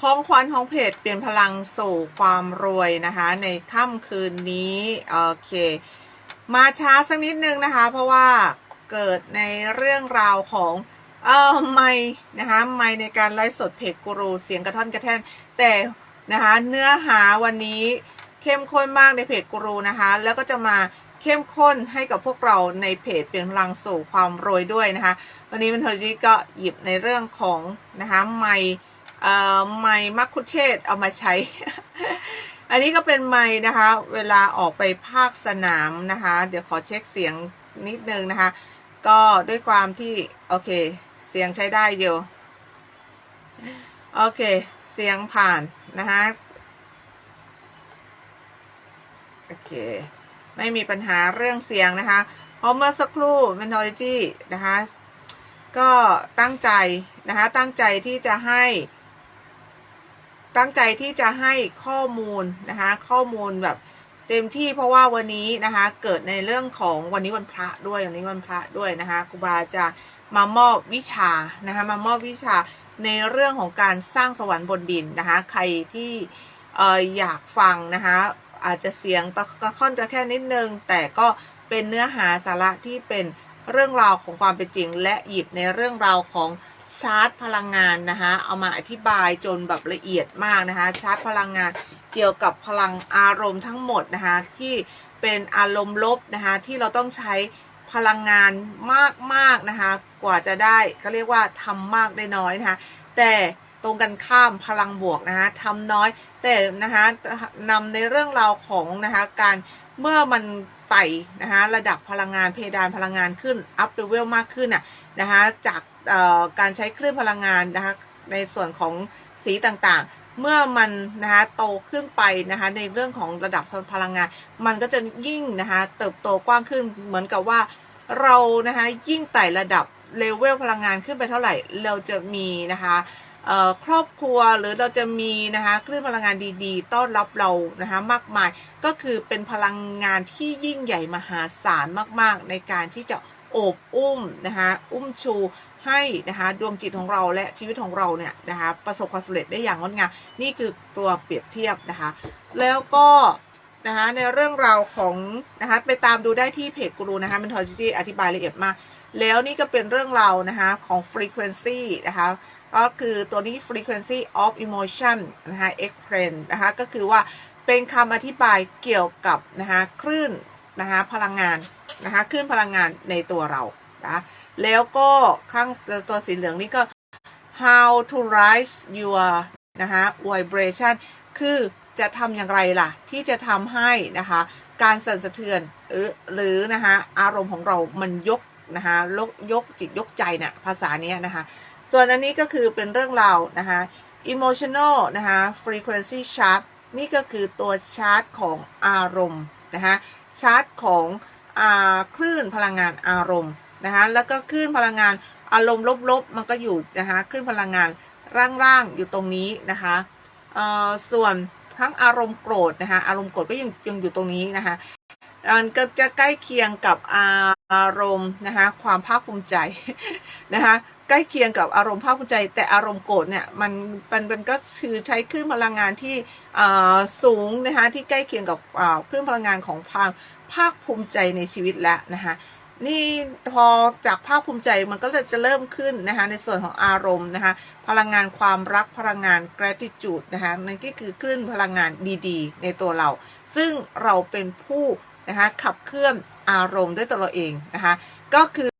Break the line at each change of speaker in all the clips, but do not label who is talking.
ของขวัญของเพจเปลี่ยนพลังสู่ความรวยนะคะ ในค่ำคืนนี้โอเค มาช้าสักนิดนึงนะคะ เพราะว่าเกิดในเรื่องราวของเออไม่นะคะไม่ในการไลฟ์สดเพจกูรูเสียงกระท่อนกระแท่นแต่นะคะเนื้อหาวันนี้เข้มข้นมากในเพจกูรูนะคะ แล้วก็จะมาเข้มข้นให้กับพวกเราในเพจเปลี่ยนพลังสู่ความรวยด้วยนะคะ วันนี้มันเทอร์จีก็หยิบในเรื่องของนะคะไม่ ไม้มักคุเทศเอามาใช้ อันนี้ก็เป็นไม้นะคะ เวลาออกไปภาคสนามนะคะ เดี๋ยวขอเช็คเสียงนิดนึงนะคะ ก็ด้วยความที่ โอเค เสียงใช้ได้อยู่ โอเค เสียงผ่านนะคะโอเค ไม่มีปัญหาเรื่องเสียงนะคะ เพราะเมื่อสักครู่ Mentology นะคะ ก็ตั้งใจนะคะ ตั้งใจที่จะให้ ตั้งใจที่จะให้ข้อมูลนะคะข้อมูลแบบเต็มที่เพราะว่าวันนี้นะคะเกิดในเรื่องของวันนี้วันพระด้วยวันนี้วันพระด้วยนะคะครูบาจะมามอบวิชานะคะมามอบวิชาในเรื่องของการสร้างสวรรค์บนดินนะคะใครที่เอออยากฟังนะคะอาจจะเสียงตะกะค่อนจะแค่นิดนึง แต่ก็เป็นเนื้อหาสาระที่เป็นเรื่องราวของความเป็นจริง และหยิบในเรื่องราวของ ชาร์จพลังงานนะคะเอามาอธิบายจนแบบละเอียดมากนะคะ ชาร์จพลังงานเกี่ยวกับพลังอารมณ์ทั้งหมดนะคะที่เป็นอารมณ์ลบนะคะที่เราต้องใช้พลังงานมากๆนะคะ กว่าจะได้ก็เรียกว่าทำมากได้น้อยนะคะ แต่ตรงกันข้ามพลังบวกนะคะทำน้อยแต่นะคะนำในเรื่องราวของนะคะการเมื่อมันไต่นะคะระดับพลังงานเพดานพลังงานขึ้นอัพเลเวลมากขึ้นอะนะคะจาก การใช้คลื่นพลังงานนะคะในส่วนของสีต่างๆ เมื่อมันนะคะโตขึ้นไปนะคะในเรื่องของระดับพลังงาน มันก็จะยิ่งนะคะเติบโตกว้างขึ้นเหมือนกับว่าเรานะคะยิ่งไต่ระดับเลเวลพลังงานขึ้นไปเท่าไหร่เราจะมีนะคะครอบครัวหรือเราจะมีนะคะคลื่นพลังงานดีๆ ต้อนรับเรานะคะมากมายก็คือเป็นพลังงานที่ยิ่งใหญ่มหาศาลมากๆ ในการที่จะโอบอุ้มนะคะอุ้มชู ให้นะคะดวงจิตของเราและชีวิตของเราเนี่ยนะคะประสบความสำเร็จได้อย่างงดงามนี่คือตัวเปรียบเทียบนะคะ แล้วก็นะคะในเรื่องราวของนะคะไปตามดูได้ที่เพจกูรูนะคะเป็นทอจิจีอธิบายละเอียดมาก แล้วนี่ก็เป็นเรื่องราวนะคะของ frequency นะคะก็คือตัวนี้ frequency of emotion นะคะ explain นะคะก็คือว่าเป็นคำอธิบายเกี่ยวกับนะคะคลื่นนะคะพลังงานนะคะคลื่นพลังงานในตัวเรา นะแล้วก็ข้างตัวสีเหลืองนี่ก็ how to rise your นะคะ vibration คือจะทำอย่างไรล่ะ ที่จะทำให้นะคะการสั่นสะเทือนหรือนะคะอารมณ์ของเรามันยกนะคะยกยกจิตยกใจเนี่ยภาษาเนี้ยนะคะ ส่วนอันนี้ก็คือเป็นเรื่องราวนะคะ emotional นะคะ frequency chart นี่ก็คือตัวชาร์ตของอารมณ์นะคะชาร์ตของอคลื่นพลังงานอารมณ์ นะคะแล้วก็คลื่นพลังงานอารมณ์ลบๆ มันก็อยู่นะคะคลื่นพลังงานร่างๆอยู่ตรงนี้นะคะเอ่อส่วนทั้งอารมณ์โกรธนะคะอารมณ์โกรธก็ยังยังอยู่ตรงนี้นะคะมันก็จะใกล้เคียงกับอารมณ์นะคะความภาคภูมิใจนะคะใกล้เคียงกับอารมณ์ภาคภูมิใจ แต่อารมณ์โกรธเนี่ยมันมันมันก็คือใช้คลื่นพลังงานที่สูงนะคะที่ใกล้เคียงกับคลื่นพลังงานของความภาคภูมิใจในชีวิตแล้วนะคะ นี่พอจากภาคภูมิใจมันก็จะเริ่มขึ้นนะคะในส่วนของอารมณ์นะคะพลังงานความรักพลังงาน gratitude นะคะนั่นก็คือคลื่นพลังงานดีๆ ในตัวเรา ซึ่งเราเป็นผู้นะคะขับเคลื่อนอารมณ์ด้วยตัวเราเองนะคะก็คือ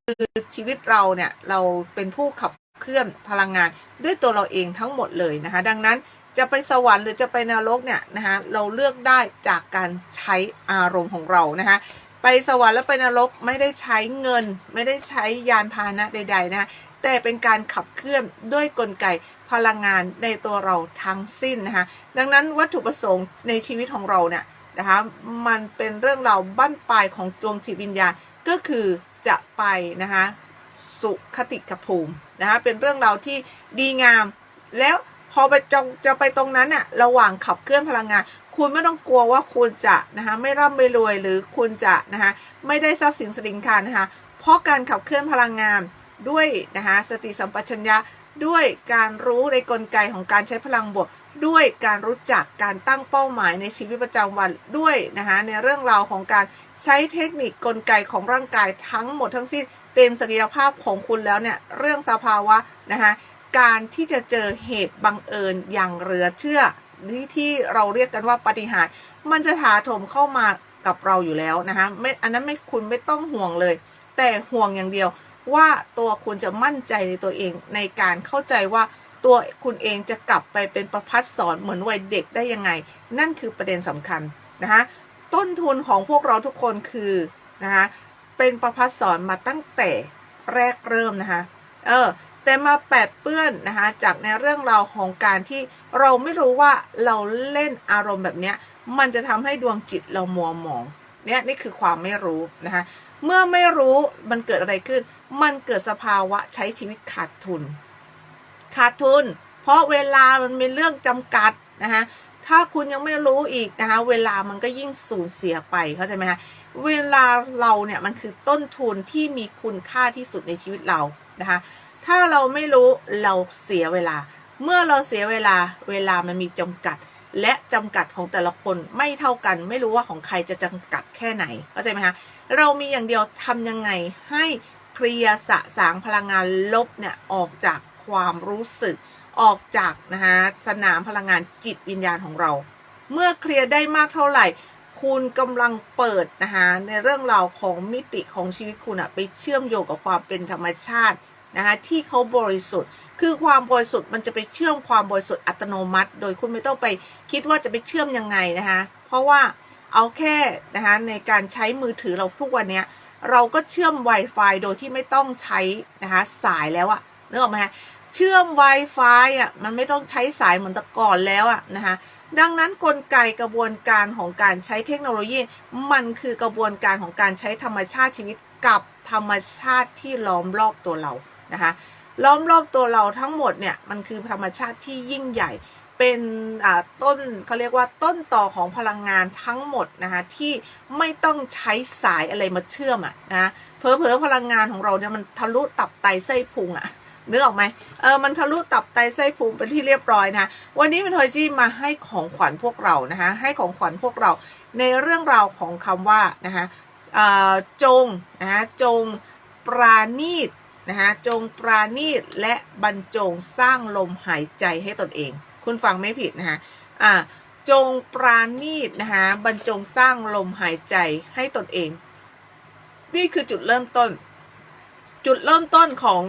ชีวิตเราเนี่ยเราเป็นผู้ขับเคลื่อนพลังงานด้วยตัวเราเองทั้งหมดเลยนะคะดังนั้นจะไปสวรรค์หรือจะไปนรกเนี่ยนะคะเราเลือกได้จากการใช้อารมณ์ของเรานะคะ ไปสวรรค์แล้วไปนรกไม่ได้ใช้เงิน ไม่ได้ใช้ยานพาหนะใด ๆ นะแต่เป็นการขับเคลื่อนด้วยกลไกพลังงานในตัวเราทั้งสิ้นนะคะดังนั้นวัตถุประสงค์ในชีวิตของเราเนี่ยนะคะมันเป็นเรื่องเราบั้นปลายของดวงจิตวิญญาณก็คือจะไปนะคะสุขติกภูมินะคะเป็นเรื่องเราที่ดีงาม แล้วพอไปจงจะไปตรงนั้นน่ะระหว่างขับเคลื่อนพลังงาน คุณไม่ต้องกลัวว่าคุณจะนะคะไม่ร่ำไม่รวยหรือคุณจะนะคะไม่ได้ทรัพย์สินสินค้านะคะเพราะการขับเคลื่อนพลังงานด้วยนะคะสติสัมปชัญญะด้วยการรู้ในกลไกของการใช้พลังบวก ด้วยการรู้จักการตั้งเป้าหมายในชีวิตประจำวันด้วยนะคะในเรื่องราวของการใช้เทคนิคกลไกของร่างกายทั้งหมดทั้งสิ้นเต็มศักยภาพของคุณแล้วเนี่ยเรื่องสภาวะนะคะการที่จะเจอเหตุบังเอิญอย่างเหลือเชื่อ ที่ที่เราเรียกกันว่าปฏิหารมันจะถาโถมเข้ามากับเราอยู่แล้วนะคะไม่อันนั้นไม่คุณไม่ต้องห่วงเลย แต่ห่วงอย่างเดียวว่าตัวคุณจะมั่นใจในตัวเองในการเข้าใจว่าตัวคุณเองจะกลับไปเป็นประพัดสอนเหมือนวัยเด็กได้ยังไง นั่นคือประเด็นสำคัญนะคะต้นทุนของพวกเราทุกคนคือนะคะเป็นประพัดสอนมาตั้งแต่แรกเริ่มนะคะเออ แต่มาแปดเปื้อนนะคะจากในเรื่องราวของการที่เราไม่รู้ว่าเราเล่นอารมณ์แบบเนี้ยมันจะทำให้ดวงจิตเรามัวหมองเนี่ยนี่คือความไม่รู้นะคะเมื่อไม่รู้มันเกิดอะไรขึ้น มันเกิดสภาวะใช้ชีวิตขาดทุน ขาดทุน เพราะเวลามันเป็นเรื่องจำกัดนะคะถ้าคุณยังไม่รู้อีกนะคะเวลามันก็ยิ่งสูญเสียไปเข้าใจไหมคะเวลาเราเนี่ยมันคือต้นทุนที่มีคุณค่าที่สุดในชีวิตเรานะคะ ถ้าเราไม่รู้เราเสียเวลา เมื่อเราเสียเวลาเวลามันมีจำกัด และจำกัดของแต่ละคนไม่เท่ากัน ไม่รู้ว่าของใครจะจำกัดแค่ไหนเข้าใจไหมคะเรามีอย่างเดียวทำยังไงให้เคลียร์สะสางพลังงานลบเนี่ยออกจากความรู้สึก ออกจากนะคะสนามพลังงานจิตวิญญาณของเรา เมื่อเคลียร์ได้มากเท่าไหร่ คุณกำลังเปิดนะคะในเรื่องราวของมิติของชีวิตคุณอะไปเชื่อมโยงกับความเป็นธรรมชาติ นะคะที่เขาบริสุทธิ์ คือความบริสุทธิ์มันจะไปเชื่อมความบริสุทธิ์อัตโนมัติ โดยคุณไม่ต้องไปคิดว่าจะไปเชื่อมยังไงนะคะเพราะว่าเอาแค่นะคะในการใช้มือถือเราทุกวันเนี้ยเราก็เชื่อม Wi-Fi โดยที่ไม่ต้องใช้นะคะสายแล้วอะนึกออกไหมคะเชื่อม Wi-Fi อะมันไม่ต้องใช้สายเหมือนแต่ก่อนแล้วอะนะคะดังนั้นกลไกกระบวนการของการใช้เทคโนโลยี มันคือกระบวนการของการใช้ธรรมชาติชีวิตกับธรรมชาติที่ล้อมรอบตัวเรา นะคะล้อมรอบตัวเราทั้งหมดเนี่ยมันคือธรรมชาติที่ยิ่งใหญ่เป็นต้นเขาเรียกว่าต้นต่อของพลังงานทั้งหมดนะคะที่ไม่ต้องใช้สายอะไรมาเชื่อมอะนะเพอเพอพลังงานของเราเนี่ยมันทะลุตับไตไส้พุงอะนึกออกไหมเออมันทะลุตับไตไส้พุงเป็นที่เรียบร้อยนะวันนี้เป็นทอยจี้มาให้ของขวัญพวกเรานะคะให้ของขวัญพวกเราในเรื่องราวของคำว่านะคะจงนะคะจงปราณีต นะคะจงปราณีตและบรรจงสร้างลมหายใจให้ตนเอง คุณฟังไม่ผิดนะคะอ่าจงปราณีตนะคะบรรจงสร้างลมหายใจให้ตนเอง นี่คือจุดเริ่มต้น จุดเริ่มต้นของ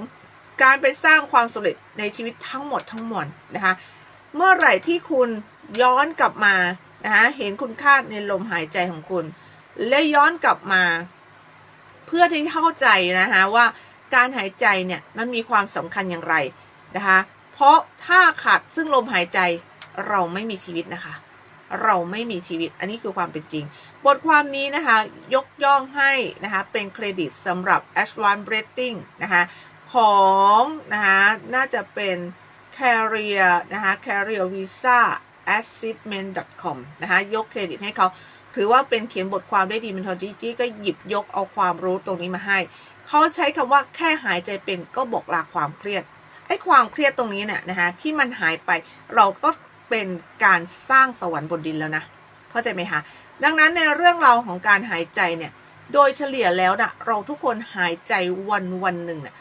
การไปสร้างความสำเร็จในชีวิตทั้งหมดทั้งมวลนะคะเมื่อไหร่ที่คุณย้อนกลับมานะคะเห็นคุณค่าในลมหายใจของคุณ และย้อนกลับมา เพื่อที่เข้าใจนะคะว่า การหายใจเนี่ยมันมีความสำคัญอย่างไรนะคะ เพราะถ้าขาดซึ่งลมหายใจเราไม่มีชีวิตนะคะ เราไม่มีชีวิตอันนี้คือความเป็นจริง บทความนี้นะคะยกย่องให้นะคะเป็นเครดิตสำหรับ a s h w a n Breathing นะคะของนะคะน่าจะเป็น Career นะคะ Career Visa Achievement com นะคะยกเครดิตให้เขาถือว่าเป็นเขียนบทความได้ดีมันทอจีจีก็หยิบยกเอาความรู้ตรงนี้มาให้ เขาใช้คำว่าแค่หายใจเป็นก็บอกลาความเครียดไอ้ความเครียดตรงนี้เนี่ยนะคะที่มันหายไปเราก็เป็นการสร้างสวรรค์บนดินแล้วนะเข้าใจไหมคะดังนั้นในเรื่องราวของการหายใจเนี่ยโดยเฉลี่ยแล้วนะเราทุกคนหายใจวันวันหนึ่งเนี่ย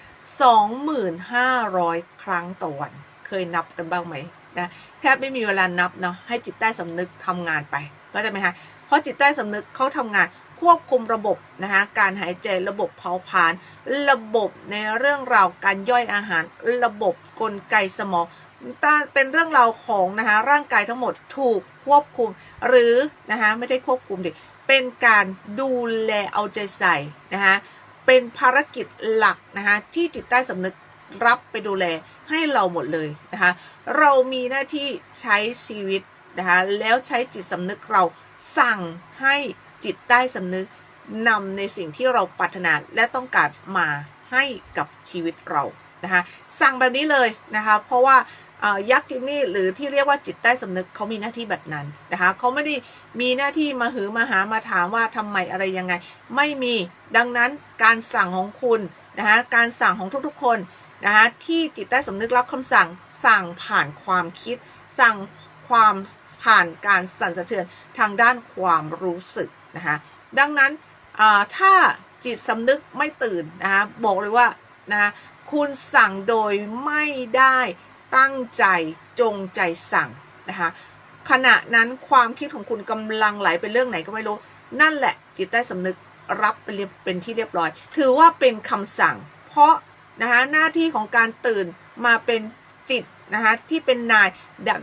2,500ครั้งต่อวัน เคยนับกันบ้างไหมนะแทบไม่มีเวลานับเนาะให้จิตใต้สำนึกทำงานไปก็จะไหมคะเพราะจิตใต้สำนึกเขาทำงาน ควบคุมระบบนะคะการหายใจระบบเผาผลาญระบบในเรื่องราวการย่อยอาหาร ระบบกลไกสมองเป็นเรื่องราวของนะคะร่างกายทั้งหมดถูกควบคุม หรือนะคะไม่ได้ควบคุมดิเป็นการดูแลเอาใจใส่นะคะเป็นภารกิจหลักนะคะที่จิตใต้สำนึกรับไปดูแลให้เราหมดเลยนะคะเรามีหน้าที่ใช้ชีวิตนะคะแล้วใช้จิตสำนึกเราสั่งให้ จิตใต้สำนึกนำในสิ่งที่เราปรารถนาและต้องการมาให้กับชีวิตเรานะคะสั่งแบบนี้เลยนะคะเพราะว่ายักษ์จินนี่หรือที่เรียกว่าจิตใต้สำนึกเขามีหน้าที่แบบนั้นนะคะเขาไม่ได้มีหน้าที่มาหือมาหามาถามว่าทำไมอะไรยังไง ไม่มีดังนั้นการสั่งของคุณนะคะการสั่งของทุกๆคนนะคะที่จิตใต้สำนึกรับคำสั่งสั่งผ่านความคิด สั่งความผ่านการสั่นสะเทือนทางด้านความรู้สึก นะคะดังนั้นถ้าจิตสำนึกไม่ตื่นนะคะบอกเลยว่านะคะคุณสั่งโดยไม่ได้ตั้งใจจงใจสั่งนะคะขณะนั้นความคิดของคุณกำลังไหลไปเรื่องไหนก็ไม่รู้ นั่นแหละจิตใต้สำนึกรับไปเรียบเป็นที่เรียบร้อย ถือว่าเป็นคำสั่ง เพราะนะคะหน้าที่ของการตื่นมาเป็นจิต นะคะที่เป็นนายดัน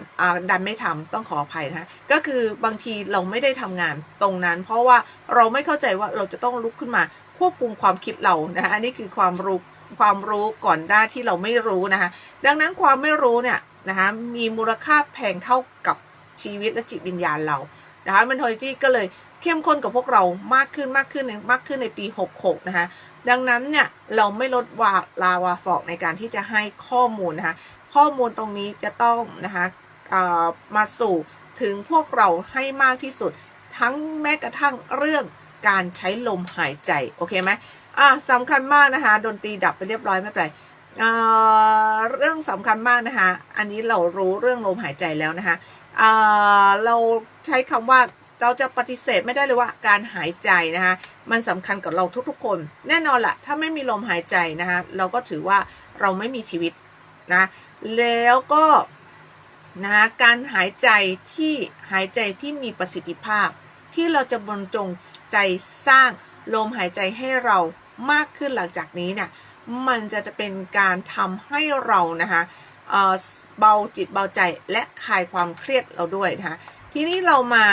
ดันไม่ทำต้องขออภัยนะคะก็คือบางทีเราไม่ได้ทำงานตรงนั้น เพราะว่าเราไม่เข้าใจว่าเราจะต้องลุกขึ้นมาควบคุมความคิดเรานะคะอันนี้คือความรู้ความรู้ก่อนหน้าที่เราไม่รู้นะคะดังนั้นความไม่รู้เนี่ยนะคะมีมูลค่าแพงเท่ากับชีวิตและจิตวิญญาณเรานะคะมันโทจี้ก็เลยเข้มข้นกับพวกเรามากขึ้นมากขึ้นมากขึ้นในปี 66 นะคะ ดังนั้นเนี่ยเราไม่ลดวาลาวาฟอกในการที่จะให้ข้อมูลนะคะข้อมูลตรงนี้จะต้องนะคะมาสู่ถึงพวกเราให้มากที่สุด ทั้งแม้กระทั่งเรื่องการใช้ลมหายใจ โอเคไหมอะสำคัญมากนะคะดนตรีดับไปเรียบร้อยไม่เป็นไรเรื่องสำคัญมากนะคะอันนี้เรารู้เรื่องลมหายใจแล้วนะคะเราใช้คำว่าเราจะปฏิเสธไม่ได้เลยว่าการหายใจนะคะมันสำคัญกับเราทุกๆ คน แน่นอนแหละถ้าไม่มีลมหายใจนะคะเราก็ถือว่าเราไม่มีชีวิตนะ แล้วก็นะการหายใจที่หายใจที่มีประสิทธิภาพ ที่เราจะบรรจงใจสร้างลมหายใจให้เรามากขึ้นหลังจากนี้เนี่ยมันจะเป็นการทำให้เรานะคะเออเบาจิตเบาใจและคลายความเครียดเราด้วยนะคะทีนี้เรามา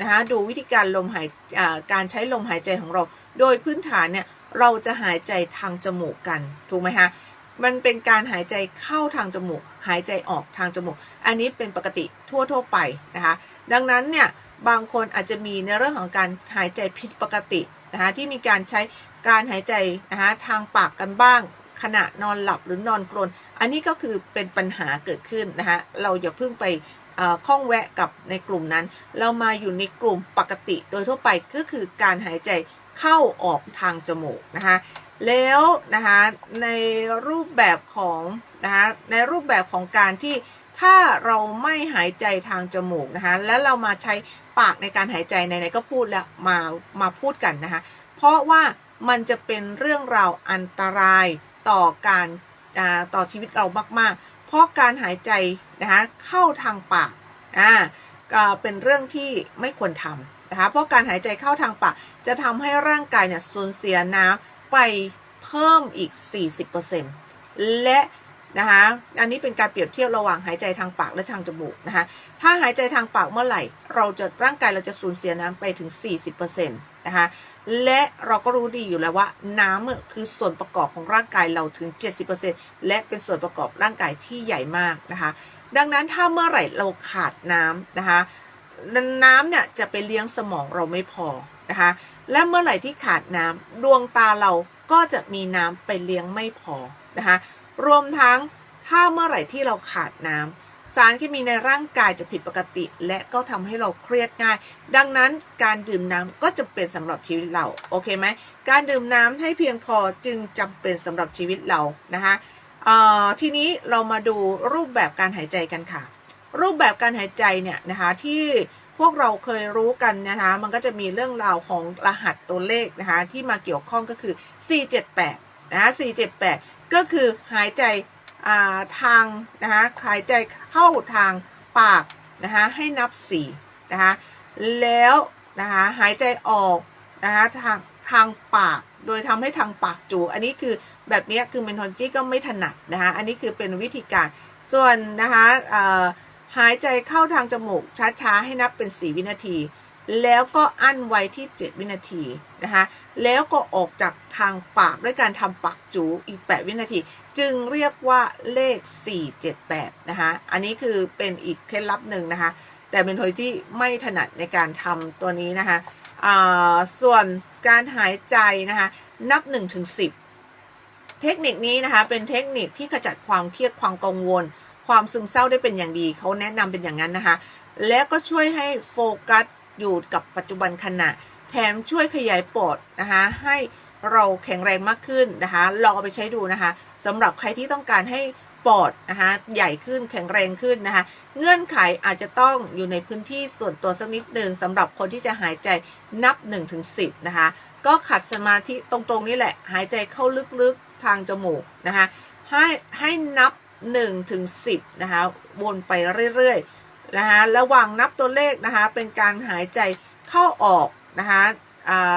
นะคะดูวิธีการลมหายอ่าการใช้ลมหายใจของเรา โดยพื้นฐานเนี่ยเราจะหายใจทางจมูกกันถูกไหมคะ มันเป็นการหายใจเข้าทางจมูก หายใจออกทางจมูก อันนี้เป็นปกติทั่วทั่วๆไปนะคะ ดังนั้นเนี่ยบางคนอาจจะมีในเรื่องของการหายใจผิดปกตินะคะที่มีการใช้การหายใจนะคะทางปากกันบ้าง ขณะนอนหลับหรือนอนกรน อันนี้ก็คือเป็นปัญหาเกิดขึ้นนะคะเราอย่าเพิ่งไปเอ่อข้องแวะกับในกลุ่มนั้น เรามาอยู่ในกลุ่มปกติโดยทั่วไปก็คือการหายใจเข้าออกทางจมูกนะคะ แล้วนะคะในรูปแบบของนะคะในรูปแบบของการที่ถ้าเราไม่หายใจทางจมูกนะคะแล้วเรามาใช้ปากในการหายใจในไหนๆก็พูดแล้วมามาพูดกันนะคะเพราะว่ามันจะเป็นเรื่องราวอันตรายต่อการต่อชีวิตเรามาก ๆ เพราะการหายใจนะคะเข้าทางปากอ่าก็เป็นเรื่องที่ไม่ควรทำนะคะเพราะการหายใจเข้าทางปากจะทำให้ร่างกายเนี่ยสูญเสียน้ำ ไปเพิ่มอีก 40%และนะคะอันนี้เป็นการเปรียบเทียบระหว่างหายใจทางปากและทางจมูกนะคะถ้าหายใจทางปากเมื่อไหร่ เราจะร่างกายเราจะสูญเสียน้ำไปถึง 40%นะคะและเราก็รู้ดีอยู่แล้วว่าน้ำคือส่วนประกอบของร่างกายเราถึง 70%และเป็นส่วนประกอบร่างกายที่ใหญ่มากนะคะดังนั้นถ้าเมื่อไหร่เราขาดน้ำนะคะน้ำเนี่ยจะไปเลี้ยงสมองเราไม่พอนะคะ และเมื่อไหร่ที่ขาดน้ำดวงตาเราก็จะมีน้ำไปเลี้ยงไม่พอนะคะรวมทั้งถ้าเมื่อไหร่ที่เราขาดน้ำสารเคมีในร่างกายจะผิดปกติ และก็ทำให้เราเครียดง่าย ดังนั้นการดื่มน้ำก็จะเป็นสำหรับชีวิตเราโอเคไหมการดื่มน้ำให้เพียงพอจึงจำเป็นสำหรับชีวิตเรานะคะทีนี้เรามาดูรูปแบบการหายใจกันค่ะ รูปแบบการหายใจเนี่ยนะคะที่ พวกเราเคยรู้กันนะคะมันก็จะมีเรื่องราวของรหัสตัวเลขนะคะที่มาเกี่ยวข้องก็คือ 478 นะคะ 478 ก็คือหายใจาทางนะคะหายใจเข้าทางปากนะคะให้นับ4นะคะแล้วนะคะหายใจออกนะคะทางทางปากโดยทำให้ทางปากจู อันนี้คือแบบนี้คือเมนทอนจี้ก็ไม่ถนัดนะคะอันนี้คือเป็นวิธีการส่วนนะคะเอ่อ หายใจเข้าทางจมูกช้าๆ ให้นับเป็น 4 วินาที แล้วก็อั้นไว้ที่ 7 วินาทีนะคะ แล้วก็ออกจากทางปากด้วยการทำปากจูอีก 8 วินาที จึงเรียกว่าเลข 478 นะคะ อันนี้คือเป็นอีกเคล็ดลับหนึ่งนะคะ แต่เมนทอนจี้ไม่ถนัดในการทำตัวนี้นะคะส่วนการหายใจนะคะ นับ1ถึง10เทคนิคนี้นะคะเป็นเทคนิคที่ขจัดความเครียดความกังวล ความซึมเศร้าได้เป็นอย่างดีเขาแนะนำเป็นอย่างนั้นนะคะ และก็ช่วยให้โฟกัสอยู่กับปัจจุบันขณะ แถมช่วยขยายปอดนะคะให้เราแข็งแรงมากขึ้นนะคะลองเอาไปใช้ดูนะคะสำหรับใครที่ต้องการให้ปอดนะคะใหญ่ขึ้นแข็งแรงขึ้นนะคะ เงื่อนไขอาจจะต้องอยู่ในพื้นที่ส่วนตัวสักนิดหนึ่งสำหรับคนที่จะหายใจนับ 1-10 นะคะ ก็ขัดสมาธิตรงๆนี่แหละ หายใจเข้าลึกๆทางจมูกนะคะให้ให้นับ 1ถึง10นะคะวนไปเรื่อยๆนะคะระหว่างนับตัวเลขนะคะเป็นการหายใจเข้าออกนะคะ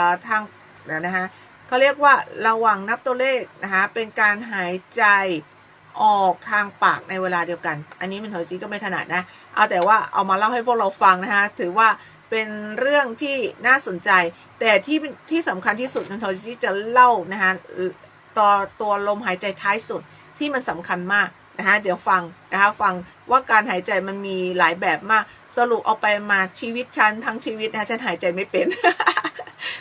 าทางเดี๋ยนะคะเขาเรียกว่าระหว่างนับตัวเลขนะคะเป็นการหายใจออกทางปากในเวลาเดียวกัน อันนี้มันโทจีก็ไม่ถนัดนะ เอาแต่ว่าเอามาเล่าให้พวกเราฟังนะคะถือว่าเป็นเรื่องที่น่าสนใจ แต่ที่ที่สำคัญที่สุดนันโทจิจะเล่านะคะตัวตัวลมหายใจท้ายสุดที่มันสำคัญมาก นะคะเดี๋ยวฟังนะคะฟังว่าการหายใจมันมีหลายแบบมาก สรุปเอาไปมาชีวิตฉันทั้งชีวิตนะคะฉันหายใจไม่เป็น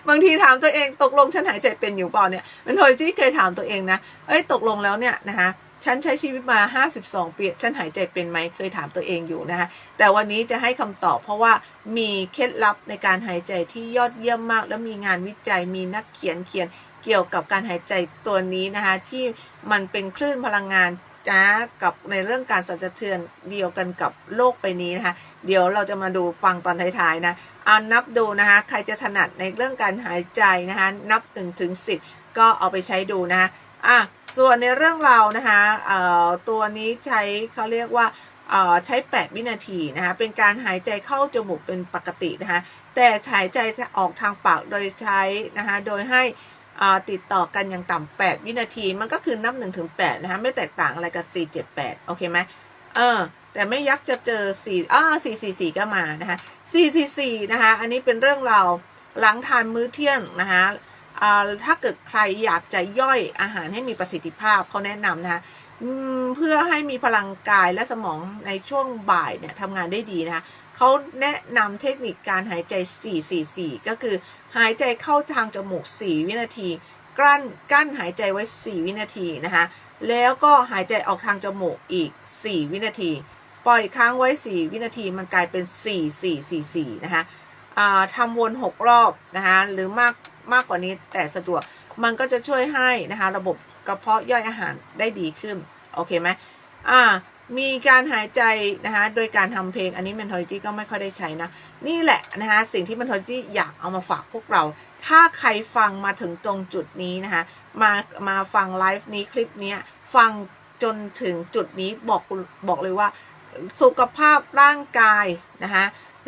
บางทีถามตัวเองตกลงฉันหายใจเป็นอยู่เปล่าเนี่ยนันโทจิเคยถามตัวเองนะเอ้ยตกลงแล้วเนี่ยนะคะฉันใช้ชีวิตมา 52 ปี ฉันหายใจเป็นไหม เคยถามตัวเองอยู่นะคะ แต่วันนี้จะให้คำตอบเพราะว่ามีเคล็ดลับในการหายใจที่ยอดเยี่ยมมาก และมีงานวิจัย มีนักเขียนเขียนเกี่ยวกับการหายใจตัวนี้นะคะ ที่มันเป็นคลื่นพลังงาน นะกับในเรื่องการสั่นสะเทือนเดียวกันกับโลกไปนี้นะคะ เดี๋ยวเราจะมาดูฟังตอนท้ายๆนะเอานับดูนะคะ ใครจะถนัดในเรื่องการหายใจนะคะ นับ1ถึง10ก็เอาไปใช้ดูนะคะอะส่วนในเรื่องเรานะคะเอ่อตัวนี้ใช้เขาเรียกว่าเอ่อใช้ 8 วินาทีนะคะ เป็นการหายใจเข้าจมูกเป็นปกตินะคะ แต่หายใจออกทางปากโดยใช้นะคะ โดยให้ ติดต่อกันอย่างต่ำ8 วินาที มันก็คือนับ1ถึง8นะคะ ไม่แตกต่างอะไรกับ 4 7 8 โอเคไหมเออ แต่ไม่ยักจะเจอ4อ่า4 4 4 ก็มานะคะ 4 4 4 นะคะ อันนี้เป็นเรื่องราวหลังทานมื้อเที่ยงนะคะถ้าเกิดใครอยากจะย่อยอาหารให้มีประสิทธิภาพเขาแนะนำนะคะเพื่อให้มีพลังกายและสมองในช่วงบ่ายเนี่ยทำงานได้ดีนะคะเขาแนะนำเทคนิคการหายใจ 444 ก็คือ หายใจเข้าทางจมูก 4 วินาที กลั้นกั้นหายใจไว้ 4 วินาทีนะคะแล้วก็หายใจออกทางจมูกอีก 4 วินาที ปล่อยค้างไว้ 4 วินาทีมันกลายเป็น 4444 นะคะทำวน 6 รอบนะคะหรือมากมากกว่านี้แต่สะดวกมันก็จะช่วยให้นะคะระบบกระเพาะย่อยอาหารได้ดีขึ้น โอเคไหมอ่า มีการหายใจนะคะโดยการทำเพลงอันนี้เมนทอจีก็ไม่ค่อยได้ใช้นะ นี่แหละนะคะสิ่งที่เมนทอจีอยากเอามาฝากพวกเรา ถ้าใครฟังมาถึงตรงจุดนี้นะคะมามาฟังไลฟ์นี้คลิปนี้ฟังจนถึงจุดนี้บอกบอกเลยว่า สุขภาพร่างกายนะคะ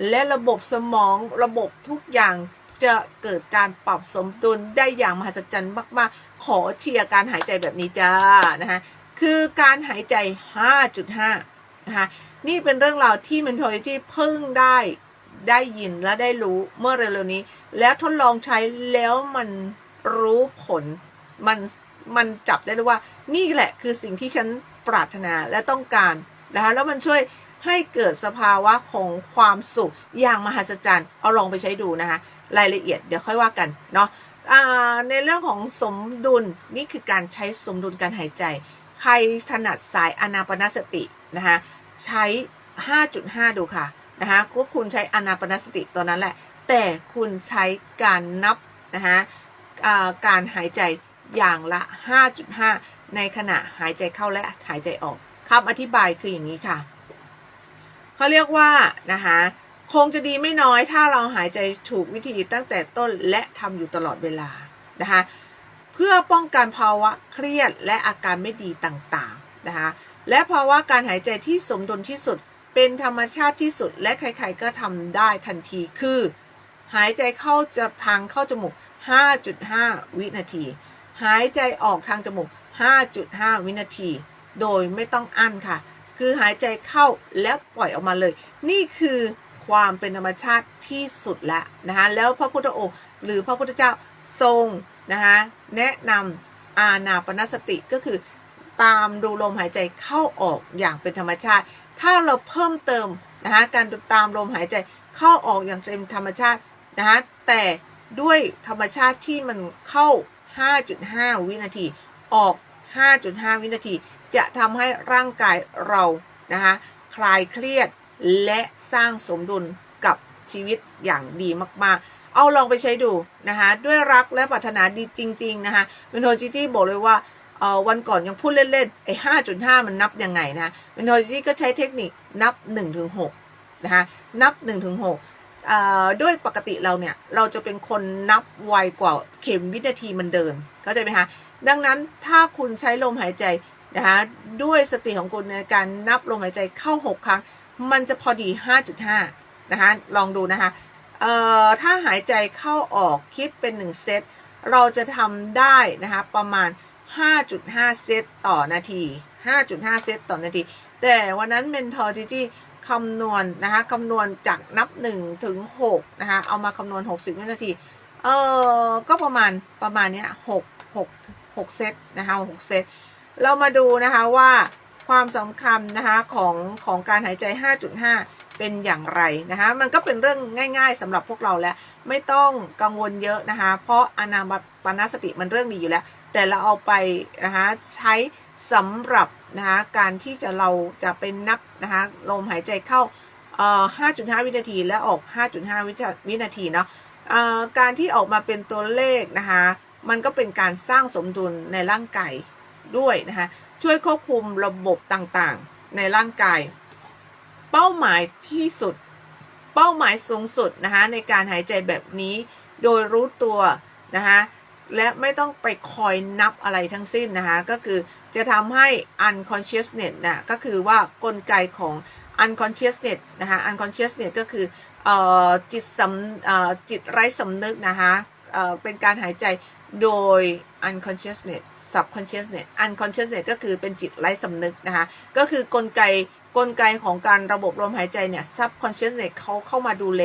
และระบบสมองระบบทุกอย่างจะเกิดการปรับสมดุลได้อย่างมหัศจรรย์มาก ๆ ขอเชียร์การหายใจแบบนี้จ้านะคะ คือการหายใจ 5.5 นะคะ นี่เป็นเรื่องราวที่ Mentology เพิ่งได้ได้ยินและได้รู้เมื่อเร็วๆนี้ แล้วทดลองใช้แล้วมันรู้ผล มันมันจับได้เลยว่า นี่แหละคือสิ่งที่ฉันปรารถนาและต้องการนะคะแล้วมันช่วยให้เกิดสภาวะของความสุขอย่างมหัศจรรย์ เอาลองไปใช้ดูนะคะ รายละเอียดเดี๋ยวค่อยว่ากันเนาะในเรื่องของสมดุลนี่คือการใช้สมดุลการหายใจ ใครถนัดสายอนาปนสตินะคะใช้ 5.5 ดูค่ะนะคะก็คุณใช้อนาปนสติตัวนั้นแหละ แต่คุณใช้การนับนะคะการหายใจอย่างละ 5.5 ในขณะหายใจเข้าและหายใจออกคำอธิบายคืออย่างนี้ค่ะเขาเรียกว่านะคะคงจะดีไม่น้อยถ้าเราหายใจถูกวิธีตั้งแต่ต้นและทำอยู่ตลอดเวลานะคะ เพื่อป้องกันภาวะเครียดและอาการไม่ดีต่างๆนะคะและภาวะการหายใจที่สมดุลที่สุด เป็นธรรมชาติที่สุด และใครๆก็ทำได้ทันทีคือ หายใจเข้าจะทางเข้าจมูก 5.5 วินาที หายใจออกทางจมูก 5.5 วินาที โดยไม่ต้องอั้นค่ะ คือหายใจเข้าแล้วปล่อยออกมาเลย นี่คือความเป็นธรรมชาติที่สุดแล้วนะคะแล้วพระพุทธองค์หรือพระพุทธเจ้าทรง นะคะแนะนำอาณาปณสติก็คือตามดูลมหายใจเข้าออกอย่างเป็นธรรมชาติ ถ้าเราเพิ่มเติมนะคะการตามลมหายใจเข้าออกอย่างเป็นธรรมชาตินะคะแต่ด้วยธรรมชาติที่มันเข้า 5.5 วินาที ออก 5.5 วินาที จะทำให้ร่างกายเรานะคะคลายเครียดและสร้างสมดุลกับชีวิตอย่างดีมาก ๆ เอาลองไปใช้ดูนะคะ ด้วยรักและปรารถนาดีจริง ๆ นะคะเมนโทจิจี้บอกเลยว่าเออวันก่อนยังพูดเล่นๆไอ้ห้าจุดห้ามันนับยังไงนะ methodology ก็ใช้เทคนิคนับ1นถึงหนะคะนับ1นถึงหด้วยปกติเราเนี่ย เราจะเป็นคนนับไวกว่าเข็มวินาทีมันเดินเข้าใจไหมคะดังนั้นถ้าคุณใช้ลมหายใจนะคะด้วยสติของคุณในการนับลมหายใจเข้า 6 ครั้ง มันจะพอดี 5.5 นะคะลองดูนะคะ เอ่อถ้าหายใจเข้าออกคิดเป็น 1 เซต เราจะทำได้นะคะประมาณ 5.5 เซตต่อนาที 5.5 เซตต่อนาที แต่วันนั้น Mentor Gigi คำนวณนะคะคำนวณจากนับ 1 ถึง6นะคะเอามาคำนวณ 60 วินาที เออก็ประมาณประมาณนี้6 6 6เซตนะคะ6เซต เรามาดูนะคะว่าความสำคัญนะคะของของการหายใจ 5.5 เป็นอย่างไรนะคะ มันก็เป็นเรื่องง่าย ๆสำหรับพวกเราแล้ว ไม่ต้องกังวลเยอะนะคะ เพราะอนาปานสติมันเรื่องดีอยู่แล้ว แต่เราเอาไปนะคะใช้สำหรับนะคะการที่จะเราจะเป็นนับนะคะลมหายใจเข้าเอ่อ5.5 วินาทีและออก 5.5 วิวินาทีเนาะเอ่อการที่ออกมาเป็นตัวเลขนะคะมันก็เป็นการสร้างสมดุลในร่างกายด้วยนะคะช่วยควบคุมระบบต่างๆ ในร่างกาย เป้าหมายที่สุด เป้าหมายสูงสุดนะคะในการหายใจแบบนี้ โดยรู้ตัวนะคะและไม่ต้องไปคอยนับอะไรทั้งสิ้นนะคะก็คือจะทำให้ unconsciousness นะก็คือว่ากลไกของ unconsciousness นะคะ unconsciousness ก็คืออจิตสำจิตไร้สำนึกนะคะเเป็นการหายใจโดย unconsciousness subconsciousness unconsciousness ก็คือเป็นจิตไร้สำนึกนะคะ ก็คือกลไก กลไกของการระบบลมหายใจเนี่ย subconsciousness เขาเข้ามาดูแล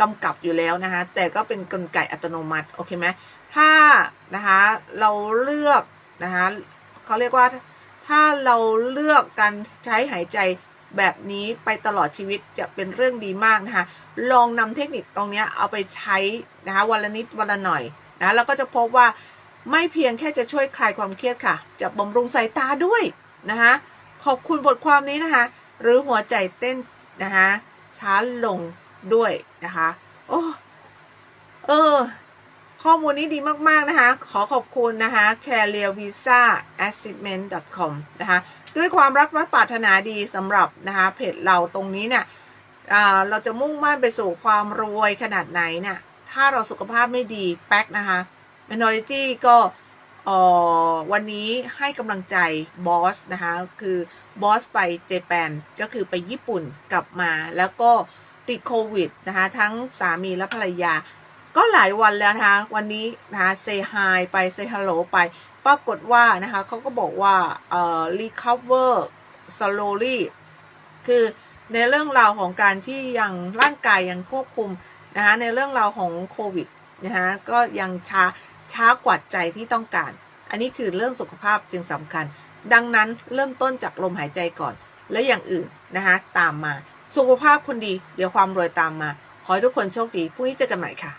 กำกับอยู่แล้วนะคะ แต่ก็เป็นกลไกอัตโนมัติ โอเคไหมถ้านะคะเราเลือกนะคะเขาเรียกว่าถ้าเราเลือกการใช้หายใจแบบนี้ไปตลอดชีวิตจะเป็นเรื่องดีมากนะคะ ลองนำเทคนิคตรงนี้เอาไปใช้นะคะวันละนิดวันละหน่อยนะแล้วก็จะพบว่าไม่เพียงแค่จะช่วยคลายความเครียดค่ะ จะบำรุงสายตาด้วยนะคะขอบคุณบทความนี้นะคะ หรือหัวใจเต้นนะคะช้าลงด้วยนะคะโอ้เออ ข้อมูลนี้ดีมาก ๆ นะคะ ขอขอบคุณนะคะ career visa assignment com นะคะด้วยความรักและปรารถนาดีสำหรับนะคะเพจเราตรงนี้เนี่ยเราจะมุ่งมั่นไปสู่ความรวยขนาดไหนเนี่ยถ้าเราสุขภาพไม่ดีแป๊กนะคะ minority ก็ วันนี้ให้กำลังใจบอสนะคะ คือบอสไปเจแปนก็คือไปญี่ปุ่นกลับมา แล้วก็ติดโควิดนะคะ ทั้งสามีและภรรยา ก็หลายวันแล้วนะคะ วันนี้นะคะเซฮายไปเซฮัลโหลไป ปรากฏว่านะคะเขาก็บอกว่าเอ่อ recover slowly คือในเรื่องราวของการที่ยังร่างกายยังควบคุมนะคะในเรื่องราวของโควิดนะคะก็ยังช้า ช้ากว่าใจที่ต้องการ อันนี้คือเรื่องสุขภาพจึงสำคัญ ดังนั้นเริ่มต้นจากลมหายใจก่อน และอย่างอื่นนะคะตามมา สุขภาพคุณดี เดี๋ยวความรวยตามมา ขอให้ทุกคนโชคดีพรุ่งนี้เจอกันใหม่ค่ะ